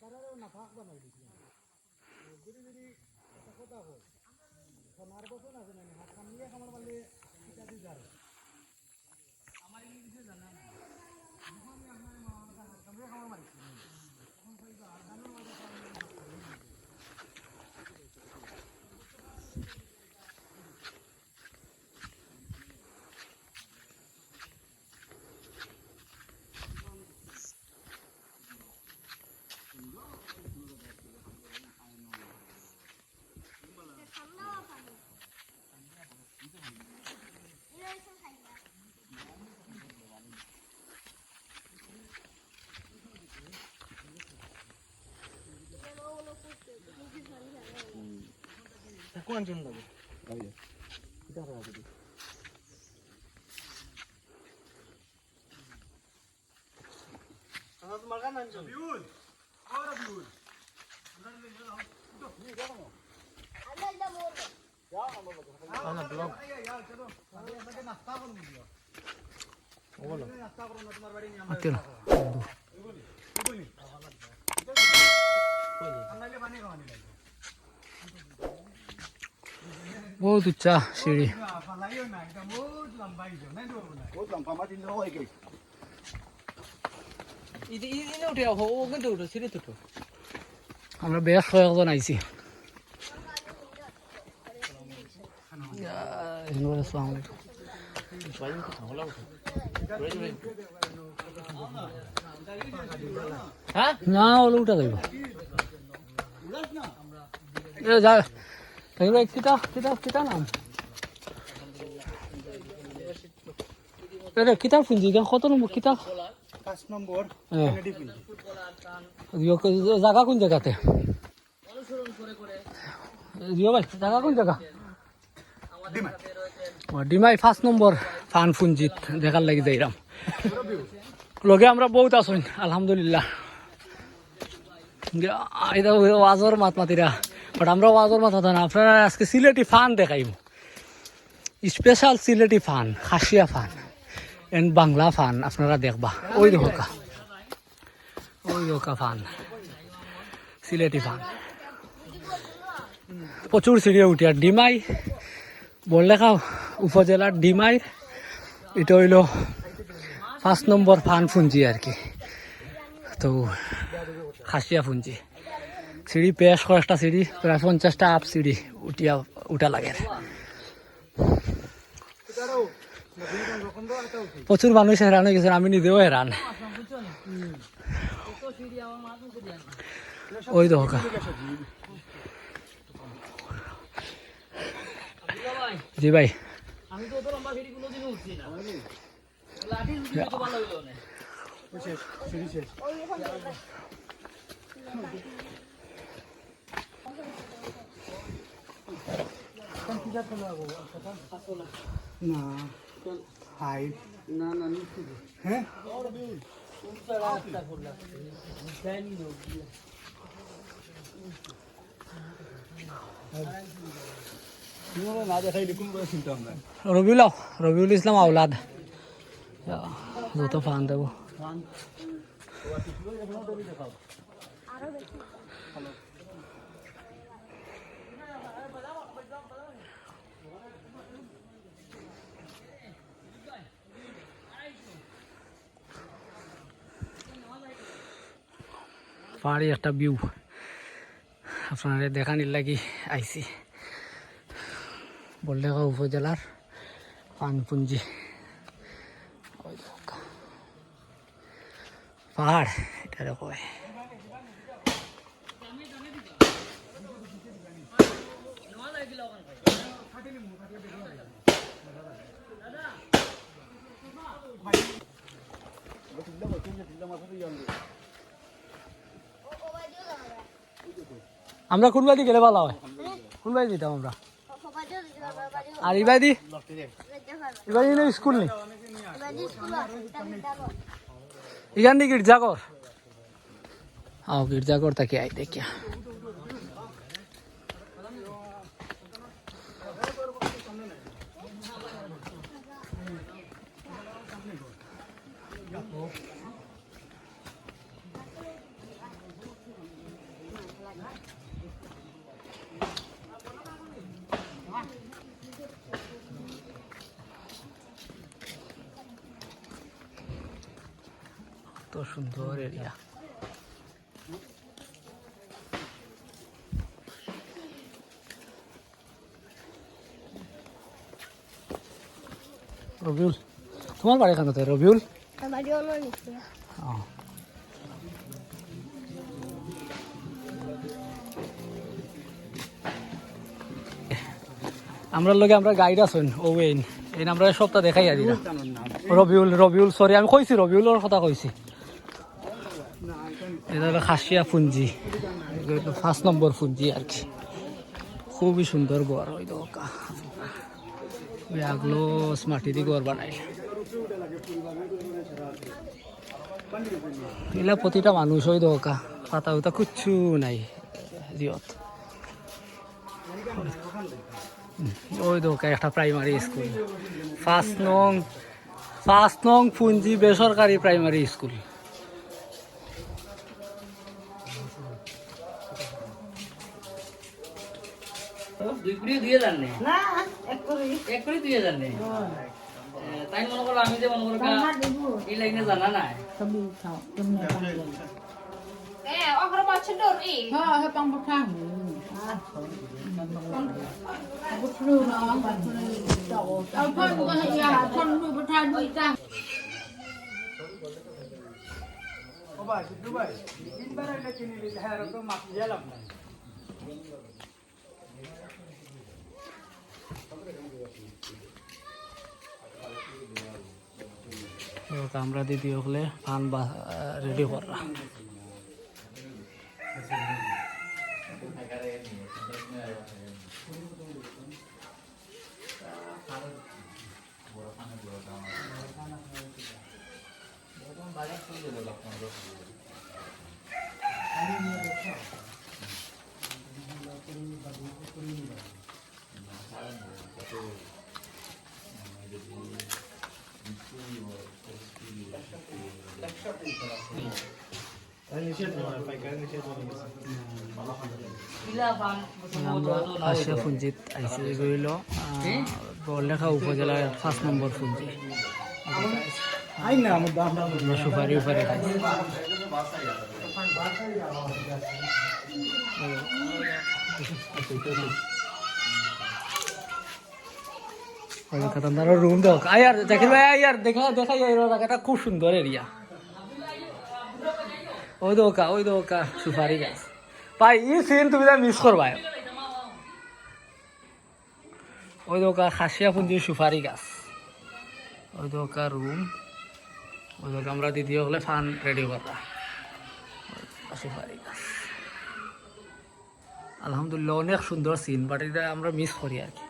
তারাও নাফাক বানাই দিয়েছিলাম যদি যদি কথা হয়। সোনার বছর আছে না হাত কামিয়ে খামার পারলে এটা দিয়ে যাবে আমার এই বিষয়ে জানা না যখন আমি আপনার হাত কামিয়ে খামার মারিছি তখন সেই ধানের মাঝে কোন জন লাগে এটা রাখা দিই আমার তোমার গান আনছো বিউল আর বিউল বহুত উচ্চা সিঁড়ি বহুত লম্বা কিন্তু উঠো সিঁড়ি আমরা বেশ কয়েকজন আইছি না ওগুলো উঠা যাইব যা তাইবা কিতা কিতা কিতা নাম এরে কিতা ফুঞ্জি কেন কত নম্বর কিতা পাঁচ নম্বর কেনেডি পিন্ডি ইয়ো- জাগা কোন জায়গাতে জিও ভাই জাগা কোন জায়গা ডিমাই ও, ডিমাই ফার্স্ট নম্বর ফান ফুঞ্জিত দেখার লাগি যাইরাম লগে আমরা বহুত আছেন আলহামদুলিল্লাহ এটা ওয়াজর মাত মাতিরা বাট আমরা ওয়াজর মাতা না। আপনারা আজকে Sylheti fun দেখাইব। Special Sylheti fun, Khasia fun and Bangla fun আপনারা দেখবা। ওই দেখা ওই দেখা ফান। সিলেটি ফান। প্রচুর সিঁড়িয়ে উঠি। আর ডিমাই, বললেখা উপজেলার ডিমাই, এটা হইল পাঁচ নম্বর ফান ফুঞ্জি আর কি। তো, খাসিয়া ফুঞ্জি। সিঁড়ি বেশ কয়েকটা সিঁড়ি, প্রায় পঞ্চাশটা আপ সিঁড়ি উঠিয়া, উঠা লাগে। প্রচুর মানুষ হেরান হয়ে গেছে আমি নিজেও হেরান। ওই তো জি ভাই তো অত লম্বা সিঁড়ি কোনোদিন উঠছি না লাঠি উঠি তো ভালো হইল না শেষ সিঁড়ি শেষ না। হাইট না না হ্যাঁ? রবিউল রবিউল ইসলাম আউলাদ যত ফান দেবো। পাহাড়ি একটা ভিউ আপনারা দেখানির লাগি আইসি বললেখা উপজেলার পানপুঞ্জি। পাহাড় এটারে কয় আমরা কোন বাড়ি গেলে ভালো হয়? কোন বাড়ি দিতাম আমরা? আর এই এবার এনে স্কুল নেই? এখান থেকে গির্জাঘর। আও গির্জাঘর তাকে আই দেখিয়া। কত সুন্দর এরিয়া। রবিউল তোমার বাড়ি এখানে রবিউল? আমার লগে আমরা গাইড আছেন ওয়েন। এই আমরা সপ্তাহ দেখাই আর রবিউল রবিউল সরি আমি কইছি রবিউলের কথা কইছি। এটা হলো খাসিয়া পুঞ্জি ফার্স্ট নম্বর পুঞ্জি আর কি। খুবই সুন্দর ঘর ওই দোকা আগলো মাটি দিয়ে ঘর বানাই এগুলা প্রতিটা মানুষ ওই দোকা পাতা উতা কিচ্ছু নাই, জিয়ত। ওই দোকা একটা প্রাইমারি স্কুল ফার্স্ট নং ফার্স্ট নং পুঞ্জি বেসরকারি প্রাইমারি স্কুল দুই কুড়ি দুই হাজার নেই না এক করে এক কুড়ি দুই হাজার নেই তাই মনে করো আমি যে মনে করো এই লাইনে জানা নাই Eh, oh eh. তিনবার কিনে দিলে হ্যাঁ মাছ গেলাম না তো আমরা দিদি হলে পান বা রেডি করা। কিলা পান আসিয়া পুঞ্জিত আইসে গইল বরলেখা উপজেলার ফার্স্ট নম্বর দাম সুপারি উপারি খুব সুন্দর এরিয়া ওই দোকা ওই দোকা সুপারি গাছ ভাই এই সিন তুমি মিস করবা ওই দোকা খাসিয়া পুঞ্জির সুপারি গাছ ওই দোকা রুম ওই দোকা আমরা দ্বিতীয় হলে ফান রেডি করা সুপারি গাছ আলহামদুলিল্লাহ অনেক সুন্দর সিন বাট এটা আমরা মিস করি আর কি